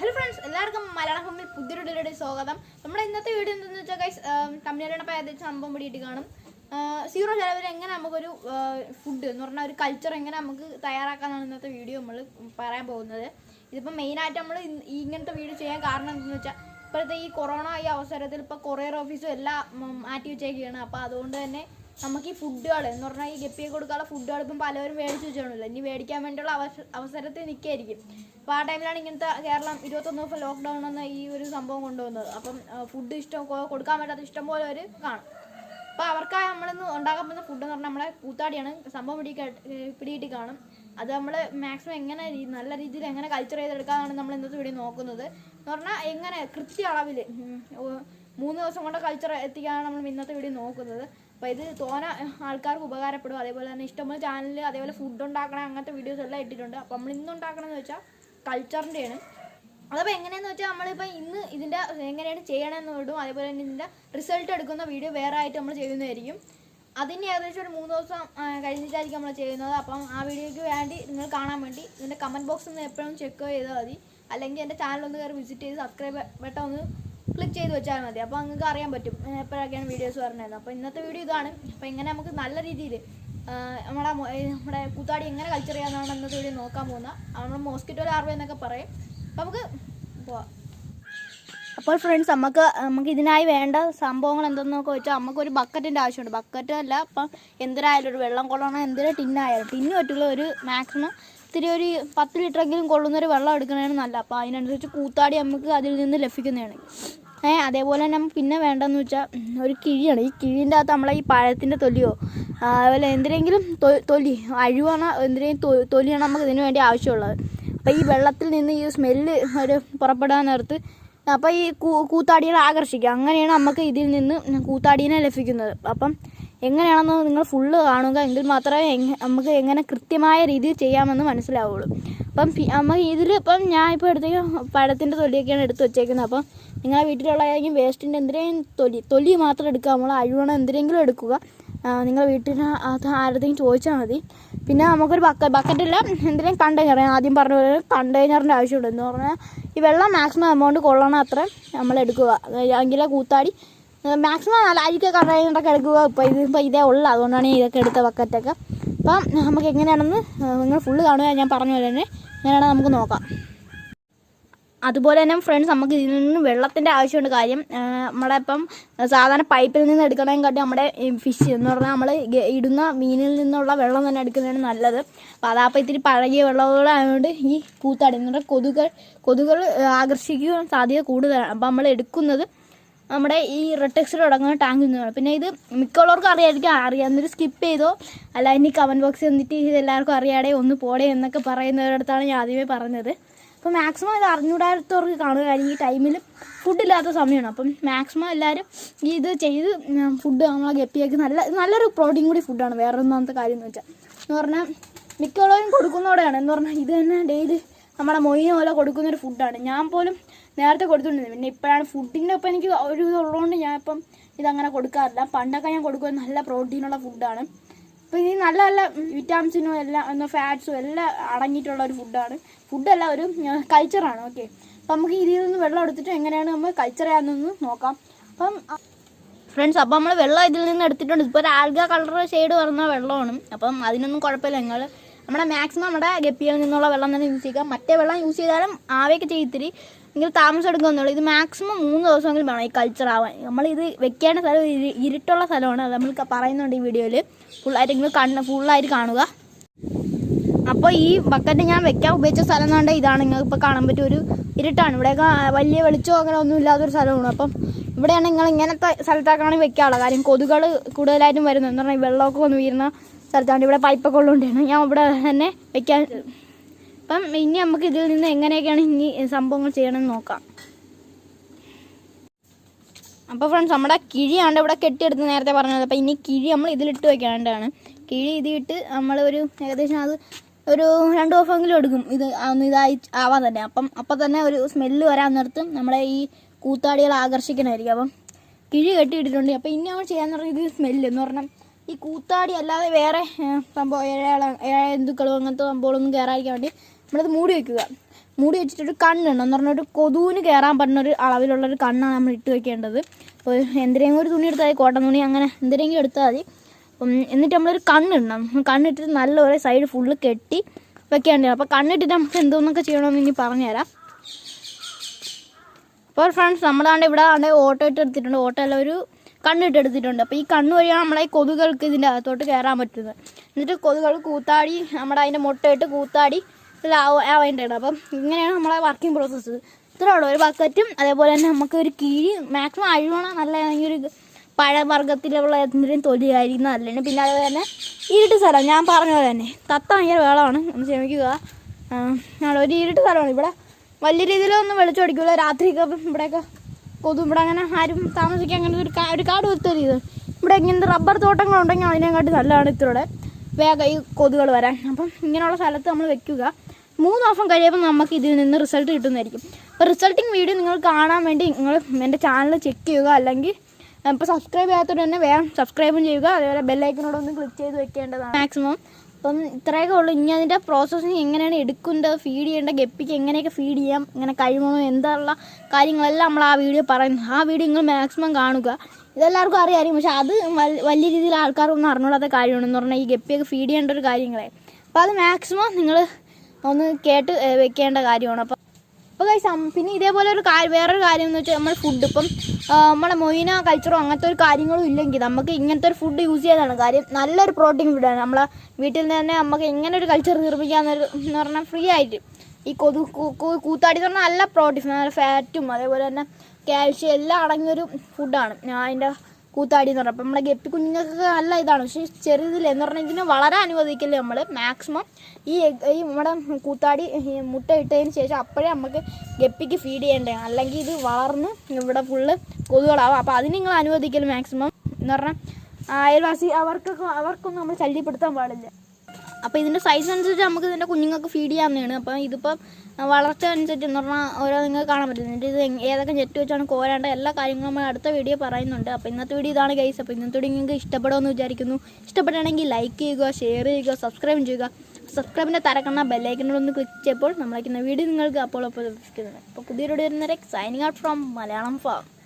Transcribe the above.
Hello friends എല്ലാവർക്കും മലയാളം ഫിലിമിൽ പുതിയൊരു വീഡിയോയുടെ സ്വാഗതം. നമ്മുടെ ഇന്നത്തെ വീഡിയോ എന്തെന്ന് വെച്ചാൽ ഗൈസ് തമിഴ്നാടിനെ ഏകദേശം സംഭവം പിടിയിട്ട് കാണും. സീറോ ചെലവിൽ എങ്ങനെ നമുക്കൊരു ഫുഡ് എന്ന് പറഞ്ഞാൽ ഒരു കൾച്ചർ എങ്ങനെ നമുക്ക് തയ്യാറാക്കാനാണ് ഇന്നത്തെ വീഡിയോ നമ്മൾ പറയാൻ പോകുന്നത്. ഇതിപ്പോൾ മെയിനായിട്ട് നമ്മൾ ഇങ്ങനത്തെ വീഡിയോ ചെയ്യാൻ കാരണം എന്തെന്ന് വെച്ചാൽ ഇപ്പോഴത്തെ ഈ കൊറോണ ഈ അവസരത്തിൽ ഇപ്പോൾ കൊറിയർ ഓഫീസും എല്ലാം മാറ്റി വെച്ചേക്കുകയാണ്. അപ്പോൾ അതുകൊണ്ട് തന്നെ നമുക്ക് ഈ ഫുഡുകൾ എന്ന് പറഞ്ഞാൽ ഈ ഗപ്പിയെ കൊടുക്കാനുള്ള ഫുഡുകൾ ഇപ്പം പലവരും മേടിച്ച് വെച്ചിട്ടുണ്ടല്ലോ. ഇനി മേടിക്കാൻ വേണ്ടിയുള്ള അവസ അവസരത്തിൽ നിൽക്കായിരിക്കും അപ്പോൾ ആ ടൈമിലാണ് ഇങ്ങനത്തെ കേരളം ഇരുപത്തൊന്ന് ദിവസം ലോക്ക്ഡൗൺ എന്ന ഈ ഒരു സംഭവം കൊണ്ടുവന്നത്. അപ്പം ഫുഡ് ഇഷ്ടം കൊടുക്കാൻ പറ്റാത്ത ഇഷ്ടം പോലെ അവർ കാണും. അപ്പോൾ അവർക്കായി നമ്മളിന്ന് ഉണ്ടാക്കാൻ പറ്റുന്ന ഫുഡ് എന്ന് പറഞ്ഞാൽ നമ്മളെ കൂത്താടിയാണ്. സംഭവം പിടി പിടിയിട്ട് കാണും. അത് നമ്മൾ മാക്സിമം എങ്ങനെ നല്ല രീതിയിൽ എങ്ങനെ കൾച്ചർ ചെയ്തെടുക്കാനാണ് നമ്മൾ ഇന്നത്തെ വീഡിയോ നോക്കുന്നത്. എന്ന് പറഞ്ഞാൽ എങ്ങനെ കൃത്യ അളവിൽ മൂന്ന് ദിവസം കൊണ്ട് കൾച്ചർ എത്തിക്കാനാണ് നമ്മൾ ഇന്നത്തെ വീഡിയോ നോക്കുന്നത്. അപ്പോൾ ഇത് തോന ആൾക്കാർക്ക് ഉപകാരപ്പെടും. അതേപോലെ തന്നെ ഇഷ്ടംപോലെ ചാനലിൽ അതേപോലെ ഫുഡ് ഉണ്ടാക്കണ അങ്ങനത്തെ വീഡിയോസ് എല്ലാം ഇട്ടിട്ടുണ്ട്. അപ്പോൾ നമ്മൾ ഇന്ന് ഉണ്ടാക്കണമെന്ന് വെച്ചാൽ കൾച്ചറിന്റെയാണ് അതപ്പോൾ എങ്ങനെയാന്ന് വെച്ചാൽ നമ്മളിപ്പോൾ ഇന്ന് ഇതിന്റെ എങ്ങനെയാണ് ചെയ്യണമെന്ന് വിടും അതേപോലെ തന്നെ ഇതിന്റെ റിസൾട്ട് എടുക്കുന്ന വീഡിയോ വേറെ ആയിട്ട് നമ്മൾ ചെയ്യുന്നതായിരിക്കും. അതിന് ഏകദേശം ഒരു മൂന്ന് ദിവസം കഴിഞ്ഞിട്ടായിരിക്കും നമ്മൾ ചെയ്യുന്നത്. അപ്പം ആ വീഡിയോയ്ക്ക് വേണ്ടി നിങ്ങൾ കാണാൻ വേണ്ടി ഇതിന്റെ കമന്റ് ബോക്സ് ഒന്ന് എപ്പോഴും ചെക്ക് ചെയ്താൽ മതി. അല്ലെങ്കിൽ എന്റെ ചാനൽ ഒന്ന് കയറി വിസിറ്റ് ചെയ്ത് സബ്സ്ക്രൈബ് ബട്ടൺ ഒന്ന് ക്ലിക്ക് ചെയ്ത് വെച്ചാൽ മതി. അപ്പോൾ നിങ്ങൾക്ക് അറിയാൻ പറ്റും. എപ്പോഴൊക്കെയാണ് വീഡിയോസ് പറഞ്ഞത് അപ്പോൾ ഇന്നത്തെ വീഡിയോ ഇതാണ്. അപ്പോൾ ഇങ്ങനെ നമുക്ക് നല്ല രീതിയിൽ നമ്മുടെ നമ്മുടെ കൂത്താടി എങ്ങനെ കൾച്ചർ ചെയ്യാമെന്നാണ് ഇന്നത്തെ വീഡിയോ നോക്കാൻ പോകുന്നത്. നമ്മൾ മോസ്കിറ്റോ ലാർവ എന്നൊക്കെ പറയും. അപ്പോൾ നമുക്ക് പോവാം. അപ്പോൾ ഫ്രണ്ട്സ് നമുക്ക് നമുക്ക് ഇതിനായി വേണ്ട സംഭവങ്ങൾ എന്തെന്നൊക്കെ വെച്ചാൽ നമുക്കൊരു ബക്കറ്റിന്റെ ആവശ്യമുണ്ട്. ബക്കറ്റ് അല്ല അപ്പം എന്തിനായാലും ഒരു വെള്ളം കൊള്ളണം എന്തിനാ ടിന്നായാലും. ടിന്ന് പറ്റുള്ള ഒരു മാക്സിമം ഇത്തിരി ഒരു പത്ത് ലിറ്ററെങ്കിലും കൊള്ളുന്നൊരു വെള്ളം എടുക്കണതാണ് നല്ല അപ്പോൾ അതിനനുസരിച്ച് കൂത്താടി നമുക്ക് അതിൽ നിന്ന് ലഭിക്കുന്നതാണ്. അതേപോലെ തന്നെ പിന്നെ വേണ്ടതെന്ന് വെച്ചാൽ ഒരു കിഴിയാണ്. ഈ കിഴിന്റെ അകത്ത് നമ്മളെ ഈ പഴത്തിന്റെ തൊലിയോ അതുപോലെ എന്തിനെങ്കിലും തൊലി അഴിവാണ് എന്തിനേയും തൊലിയാണ് നമുക്ക് ഇതിന് വേണ്ടി ആവശ്യമുള്ളത്. അപ്പോൾ ഈ വെള്ളത്തിൽ നിന്ന് ഈ സ്മെല്ല് ഒരു പുറപ്പെടാൻ നേരത്ത് അപ്പോൾ ഈ കൂത്താടികളെ ആകർഷിക്കുക. അങ്ങനെയാണ് നമുക്ക് ഇതിൽ നിന്ന് കൂത്താടീനെ ലഭിക്കുന്നത്. അപ്പം എങ്ങനെയാണെന്ന് നിങ്ങൾ ഫുള്ള് കാണുക. എങ്കിൽ മാത്രമേ നമുക്ക് എങ്ങനെ കൃത്യമായ രീതിയിൽ ചെയ്യാമെന്ന് മനസ്സിലാവുള്ളൂ. അപ്പം നമുക്ക് ഇതിൽ ഇപ്പം ഞാൻ ഇപ്പോൾ എടുത്തേക്ക് പഴത്തിന്റെ തൊലിയൊക്കെയാണ് എടുത്ത് വെച്ചേക്കുന്നത്. അപ്പം നിങ്ങളെ വീട്ടിലുള്ള ഏതെങ്കിലും വേസ്റ്റിന്റെ എന്തിനേയും തൊലി തൊലി മാത്രം എടുക്കുക. നമ്മൾ അഴുവണം എന്തിനെങ്കിലും എടുക്കുക. നിങ്ങളെ വീട്ടിൽ അത് ആരുടെയും ചോദിച്ചാൽ മതി. പിന്നെ നമുക്കൊരു ബക്ക ബക്കറ്റില്ല എന്തിനേയും കണ്ടെയ്നർ ആദ്യം പറഞ്ഞ പോലെ കണ്ടെയ്നറിന്റെ ആവശ്യമുണ്ട്. എന്ന് പറഞ്ഞാൽ ഈ വെള്ളം മാക്സിമം എമൗണ്ട് കൊള്ളണം അത്ര നമ്മൾ എടുക്കുക. എങ്കിലേ കൂത്താടി മാക്സിമം നല്ല അരിക്ക കടയിലൊക്കെ എടുക്കുക. ഇപ്പോൾ ഇത് ഇപ്പോൾ ഇതേ ഉള്ളു. അതുകൊണ്ടാണ് ഇതൊക്കെ എടുത്ത ബക്കറ്റൊക്കെ അപ്പം നമുക്ക് എങ്ങനെയാണെന്ന് നിങ്ങൾ ഫുള്ള് കാണുക. ഞാൻ പറഞ്ഞു പോലെ തന്നെ എങ്ങനെയാണെന്ന് നമുക്ക് നോക്കാം. അതുപോലെ തന്നെ ഫ്രണ്ട്സ് നമുക്ക് ഇതിൽ നിന്ന് വെള്ളത്തിന്റെ ആവശ്യമുണ്ട് കാര്യം. നമ്മുടെ ഇപ്പം സാധാരണ പൈപ്പിൽ നിന്ന് എടുക്കണേം കാട്ടി നമ്മുടെ ഫിഷ് എന്ന് പറഞ്ഞാൽ നമ്മൾ ഇടുന്ന മീനിൽ നിന്നുള്ള വെള്ളം തന്നെ എടുക്കുന്നതാണ് നല്ലത്. അപ്പോൾ അതാപ്പോൾ ഇത്തിരി പഴകിയ വെള്ളങ്ങളായതുകൊണ്ട് ഈ കൂത്താടി പറഞ്ഞാൽ കൊതുകൾ കൊതുകൾ ആകർഷിക്കുവാൻ സാധ്യത കൂടുതലാണ്. അപ്പം നമ്മൾ എടുക്കുന്നത് നമ്മുടെ ഈ റെട്ടെക്സിൽ തുടങ്ങുന്ന ടാങ്ക് നിന്നാണ് പിന്നെ ഇത് മിക്കുള്ളവർക്കും അറിയായിരിക്കും. അറിയാവുന്നൊരു സ്കിപ്പ് ചെയ്തോ? അല്ല ഇനി കമന്റ് ബോക്സ് എന്നിട്ട് ഇത് എല്ലാവർക്കും അറിയാടെ ഒന്ന് പോടെ എന്നൊക്കെ പറയുന്നവരടുത്താണ് ഞാൻ ആദ്യമേ പറഞ്ഞത്. അപ്പോൾ മാക്സിമം ഇത് അറിഞ്ഞൂടാത്തവർക്ക് കാണുക കാര്യം ഈ ടൈമിൽ ഫുഡില്ലാത്ത സമയമാണ്. അപ്പം മാക്സിമം എല്ലാവരും ഈ ഇത് ചെയ്ത് ഫുഡ് നമ്മളെ ഗപ്പിയാക്കി നല്ല നല്ലൊരു പ്രോട്ടീൻ കൂടി ഫുഡാണ് വേറെ ഒന്നാമത്തെ കാര്യം എന്ന് വെച്ചാൽ എന്ന് പറഞ്ഞാൽ മിക്കുള്ളവരും കൊടുക്കുന്നതോടെയാണ്. എന്ന് പറഞ്ഞാൽ ഇത് തന്നെ ഡെയിലി നമ്മുടെ മൊയിനെ പോലെ കൊടുക്കുന്നൊരു ഫുഡാണ് ഞാൻ പോലും നേരത്തെ കൊടുത്തുകൊണ്ടിരുന്നത് പിന്നെ ഇപ്പോഴാണ് ഫുഡിന്റെ ഒപ്പം എനിക്ക് ഒരു ഇതുള്ളതുകൊണ്ട് ഞാൻ ഇപ്പം ഇതങ്ങനെ കൊടുക്കാറില്ല. പണ്ടൊക്കെ ഞാൻ കൊടുക്കുന്നത് നല്ല പ്രോട്ടീനുള്ള ഫുഡാണ് അപ്പോൾ ഇത് നല്ല നല്ല വിറ്റാമിൻസിനും എല്ലാം എന്ന ഫാറ്റ്സും എല്ലാം അടങ്ങിയിട്ടുള്ള ഒരു ഫുഡാണ് ഫുഡല്ല ഒരു കൾച്ചറാണ് ഓക്കെ അപ്പം നമുക്ക് ഇതിൽ നിന്ന് വെള്ളം എടുത്തിട്ട് എങ്ങനെയാണ് നമ്മൾ കൾച്ചർ ചെയ്യാമെന്നൊന്ന് നോക്കാം. അപ്പം ഫ്രണ്ട്സ് അപ്പം നമ്മൾ വെള്ളം ഇതിൽ നിന്ന് എടുത്തിട്ടുണ്ട്. ഇപ്പോൾ ഒരു ആൽഗ കളർ ഷെയ്ഡ് വരുന്ന വെള്ളമാണ്. അപ്പം അതിനൊന്നും കുഴപ്പമില്ല. നിങ്ങൾ നമ്മുടെ മാക്സിമം നമ്മുടെ ഗപ്പിയിൽ നിന്നുള്ള വെള്ളം തന്നെ യൂസ് ചെയ്യുക. മറ്റേ വെള്ളം യൂസ് ചെയ്താലും ആവേക്ക് ചെയ്തിരി എങ്കിൽ താമസം എടുക്കുമെന്നുള്ളൂ ഇത് മാക്സിമം മൂന്ന് ദിവസമെങ്കിലും വേണം ഈ കൾച്ചർ ആവാൻ. നമ്മളിത് വെക്കേണ്ട സ്ഥലം ഇരി- ഇരുട്ടുള്ള സ്ഥലമാണ്. അത് നമ്മൾ പറയുന്നുണ്ട് ഈ വീഡിയോയിൽ ഫുള്ളായിട്ടെങ്കിലും കണ്ണ് ഫുള്ളായിട്ട് കാണുക. അപ്പോൾ ഈ ബക്കറ്റ് ഞാൻ വെക്കാൻ ഉപയോഗിച്ച സ്ഥലം എന്നുണ്ടെങ്കിൽ ഇതാണ്. നിങ്ങൾക്ക് ഇപ്പോൾ കാണാൻ പറ്റിയ ഒരു ഇരുട്ടാണ്. ഇവിടെയൊക്കെ വലിയ വെളിച്ചമോ അങ്ങനെ ഒന്നും ഇല്ലാത്തൊരു സ്ഥലമാണ്. അപ്പം ഇവിടെയാണ് നിങ്ങൾ ഇങ്ങനത്തെ സ്ഥലത്താക്കാണ് വെക്കാനുള്ളത്. കാര്യം കൊതുകൾ കൂടുതലായിട്ടും വരുന്നത്. എന്ന് പറഞ്ഞാൽ വെള്ളമൊക്കെ വന്ന് വീഴുന്ന സ്ഥലത്താണ് ഇവിടെ പൈപ്പൊക്കെ ഉള്ളതുകൊണ്ടാണ് ഞാൻ ഇവിടെ തന്നെ വെക്കാൻ അപ്പം ഇനി നമുക്ക് ഇതിൽ നിന്ന് എങ്ങനെയൊക്കെയാണ് ഇനി സംഭവങ്ങൾ ചെയ്യണമെന്ന് നോക്കാം. അപ്പോൾ ഫ്രണ്ട്സ് നമ്മുടെ കിഴിയാണ് ഇവിടെ കെട്ടിയെടുത്ത് നേരത്തെ പറഞ്ഞത്. അപ്പോൾ ഇനി കിഴി നമ്മൾ ഇതിലിട്ട് വെക്കാണ്ടാണ്. കിഴി ഇതിട്ട് നമ്മൾ ഒരു ഏകദേശം അത് ഒരു രണ്ട് ദിവസമെങ്കിലും എടുക്കും. ഇത് ഒന്ന് ഇതായി ആവാൻ തന്നെ. അപ്പം അപ്പം തന്നെ ഒരു സ്മെല്ല് വരാൻ നിർത്തും നമ്മളെ ഈ കൂത്താടികൾ ആകർഷിക്കണമായിരിക്കും. അപ്പം കിഴി കെട്ടിയിട്ടിട്ടുണ്ട്. അപ്പോൾ ഇനി നമ്മൾ ചെയ്യാന്ന് പറഞ്ഞാൽ ഇത് സ്മെല്ല് എന്ന് പറഞ്ഞാൽ ഈ കൂത്താടി അല്ലാതെ വേറെ സംഭവം ഏഴാള ഏഴ ജന്തുക്കളും അങ്ങനത്തെ സംഭവങ്ങളൊന്നും കയറാതിരിക്കാൻ വേണ്ടി നമ്മളത് മൂടി വെക്കുക. മൂടി വെച്ചിട്ടൊരു കണ്ണുണ്ട് എന്ന് പറഞ്ഞാൽ ഒരു കൊതുവിന് കയറാൻ പറ്റുന്ന ഒരു അളവിലുള്ള ഒരു കണ്ണാണ് നമ്മൾ ഇട്ട് വെക്കേണ്ടത്. അപ്പോൾ എന്തിനെങ്കിലും ഒരു തുണി എടുത്താൽ മതി കോട്ടൺ തുണി അങ്ങനെ എന്തിനെങ്കിലും എടുത്താൽ മതി. എന്നിട്ട് നമ്മളൊരു കണ്ണിടണം കണ്ണിട്ടിട്ട് നല്ല ഒരു സൈഡ് ഫുള്ള് കെട്ടി വെക്കേണ്ടത് അപ്പോൾ കണ്ണിട്ടിട്ട് നമുക്ക് എന്തോന്നൊക്കെ ചെയ്യണമെന്ന് ഇനി പറഞ്ഞുതരാം. അപ്പോൾ ഫ്രണ്ട്സ് നമ്മളാണ്ട് ഇവിടെ ആണ്ട് ഓട്ടോ ഇട്ട് എടുത്തിട്ടുണ്ട് ഓട്ടോ അല്ല ഒരു കണ്ണിട്ട് എടുത്തിട്ടുണ്ട് അപ്പോൾ ഈ കണ്ണ് വഴിയാണ് നമ്മളെ കൊതുകൾക്ക് ഇതിന്റെ അകത്തോട്ട് കയറാൻ പറ്റുന്നത്. എന്നിട്ട് കൊതുകൾ കൂത്താടി നമ്മുടെ അതിന്റെ മുട്ടയിട്ട് കൂത്താടി ആവേണ്ടത് അപ്പം ഇങ്ങനെയാണ് നമ്മളെ വർക്കിംഗ് പ്രോസസ്സ് ഇത്രേ ഉള്ളൂ. ഒരു ബക്കറ്റും അതേപോലെ തന്നെ നമുക്ക് ഒരു കിഴി മാക്സിമം അഴുവണ നല്ല ഈ ഒരു പഴവർഗത്തിലുള്ള എന്തെങ്കിലും തൊലിയായിരിക്കും നല്ലതാണ് പിന്നെ അതുപോലെ തന്നെ ഇരുട്ട് സ്ഥലം. ഞാൻ പറഞ്ഞ പോലെ തന്നെ തത്ത ഭയങ്കര വേളമാണ് ഒന്ന് ക്ഷമിക്കുക. ഒരു ഇരുട്ട് സ്ഥലമാണ്. ഇവിടെ വലിയ രീതിയിലൊന്നും വെളിച്ചം അടിക്കില്ല രാത്രിയൊക്കെ ഇവിടെയൊക്കെ കൊതു ഇവിടെ അങ്ങനെ ആരും താമസിക്കാൻ അങ്ങനെ ഒരു ഒരു കാട് കുത്തരി ഇത്. ഇവിടെ ഇങ്ങനത്തെ റബ്ബർ തോട്ടങ്ങളുണ്ടെങ്കിൽ അതിനെക്കാട്ടി നല്ലതാണ് ഇത്രയുടെ വേഗം ഈ കൊതുകൾ വരാൻ. അപ്പം ഇങ്ങനെയുള്ള സ്ഥലത്ത് നമ്മൾ വെക്കുക. മൂന്ന് ദിവസം കഴിയുമ്പോൾ നമുക്ക് ഇതിൽ നിന്ന് റിസൾട്ട് കിട്ടുന്നതായിരിക്കും. അപ്പോൾ റിസൾട്ടിങ് വീഡിയോ നിങ്ങൾ കാണാൻ വേണ്ടി നിങ്ങൾ എന്റെ ചാനൽ ചെക്ക് ചെയ്യുക. അല്ലെങ്കിൽ ഇപ്പോൾ സബ്സ്ക്രൈബ് ചെയ്യാത്തവർ തന്നെ വേഗം സബ്സ്ക്രൈബും ചെയ്യുക. അതേപോലെ ബെല്ലൈക്കനോടൊന്ന് ക്ലിക്ക് ചെയ്ത് വെക്കേണ്ടതാണ്. മാക്സിമം അപ്പം ഇത്രയൊക്കെ ഉള്ളൂ. ഇനി അതിന്റെ പ്രോസസ്സിങ് എങ്ങനെയാണ് എടുക്കേണ്ടത് ഫീഡ് ചെയ്യേണ്ട ഗപ്പിക്ക് എങ്ങനെയൊക്കെ ഫീഡ് ചെയ്യാം ഇങ്ങനെ കഴിയുമോ എന്നുള്ള കാര്യങ്ങളെല്ലാം നമ്മൾ ആ വീഡിയോ പറയുന്നു. ആ വീഡിയോ നിങ്ങൾ മാക്സിമം കാണുക. ഇതെല്ലാവർക്കും അറിയാമായിരിക്കും. പക്ഷെ അത് വലിയ രീതിയിൽ അറിഞ്ഞൂടാത്ത കാര്യമാണ് എന്ന് പറഞ്ഞാൽ ഈ ഗപ്പിയൊക്കെ ഫീഡ് ചെയ്യേണ്ട ഒരു കാര്യങ്ങളെ. അപ്പോൾ അത് മാക്സിമം നിങ്ങൾ ഒന്ന് കേട്ട് വെക്കേണ്ട കാര്യമാണ്. അപ്പോൾ അപ്പോൾ ഗൈസ് പിന്നെ ഇതേപോലെ ഒരു കാര്യം വേറൊരു കാര്യം എന്ന് വെച്ചാൽ നമ്മൾ ഫുഡ് ഇപ്പം നമ്മളെ മൊയിന കൾച്ചറോ അങ്ങനത്തെ ഒരു കാര്യങ്ങളും ഇല്ലെങ്കിൽ നമുക്ക് ഇങ്ങനത്തെ ഒരു ഫുഡ് യൂസ് ചെയ്യാനാണ് കാര്യം നല്ലൊരു പ്രോട്ടീൻ ഫുഡാണ് നമ്മളെ വീട്ടിൽ നിന്ന് തന്നെ നമുക്ക് ഇങ്ങനെ ഒരു കൾച്ചർ നിർമ്മിക്കാമെന്നൊരു എന്ന് പറഞ്ഞാൽ ഫ്രീ ആയിട്ട്. ഈ കൊതു കൂത്താടി എന്ന് പറഞ്ഞാൽ നല്ല പ്രോട്ടീൻ ഫാറ്റും അതേപോലെ തന്നെ കാൽഷ്യം എല്ലാം അടങ്ങിയൊരു ഫുഡാണ് അതിന്റെ കൂത്താടി എന്ന് പറഞ്ഞാൽ അപ്പം നമ്മുടെ ഗപ്പി കുഞ്ഞുങ്ങൾക്ക് നല്ല ഇതാണ്. പക്ഷേ ചെറുതിൽ എന്ന് പറഞ്ഞാൽ ഇതിനെ വളരെ അനുവദിക്കില്ല നമ്മൾ മാക്സിമം ഈ ഈ നമ്മുടെ കൂത്താടി മുട്ടയിട്ടതിന് ശേഷം അപ്പോഴേ നമുക്ക് ഗപ്പിക്ക് ഫീഡ് ചെയ്യേണ്ടതാണ് അല്ലെങ്കിൽ ഇത് വളർന്ന് ഇവിടെ ഫുള്ള് കൊതുകളാവും. അപ്പോൾ അതിന് നിങ്ങൾ അനുവദിക്കില്ല മാക്സിമം എന്ന് പറഞ്ഞാൽ അയൽവാസി അവർക്കൊക്കെ അവർക്കൊന്നും നമ്മൾ ശല്യപ്പെടുത്താൻ പാടില്ല. അപ്പോൾ ഇതിന്റെ സൈസ് അനുസരിച്ച് നമുക്ക് ഇതിന്റെ കുഞ്ഞുങ്ങൾക്ക് ഫീഡ് ചെയ്യാവുന്നതാണ്. അപ്പോൾ ഇതിപ്പം വളർച്ച അനുസരിച്ച് എന്ന് പറഞ്ഞാൽ ഓരോ നിങ്ങൾക്ക് കാണാൻ പറ്റും. ഇത് ഏതൊക്കെ ഞെട്ട് വെച്ചാണ് കോരേണ്ട എല്ലാ കാര്യങ്ങളും നമ്മൾ അടുത്ത വീഡിയോ പറയുന്നുണ്ട്. അപ്പോൾ ഇന്നത്തെ വീഡിയോ ഇതാണ് ഗൈസ് അപ്പോൾ ഇന്നത്തെ വീഡിയോ നിങ്ങൾക്ക് ഇഷ്ടപ്പെടുമെന്ന് വിചാരിക്കുന്നു. ഇഷ്ടപ്പെടുകയാണെങ്കിൽ ലൈക്ക് ചെയ്യുക ഷെയർ ചെയ്യുക സബ്സ്ക്രൈബ് ചെയ്യുക. സബ്സ്ക്രൈബിന്റെ തരക്കണ്ണ ബെല്ലൈക്കനോടൊന്ന് ക്ലിക്ക് ചെയ്യുമ്പോൾ നമ്മളയക്കുന്ന വീഡിയോ നിങ്ങൾക്ക് അപ്പോൾ അപ്പോൾ ലഭിക്കുന്നതാണ് അപ്പോൾ പുതിയ വീഡിയോ വരുന്നവരെ signing out from Malayalam farm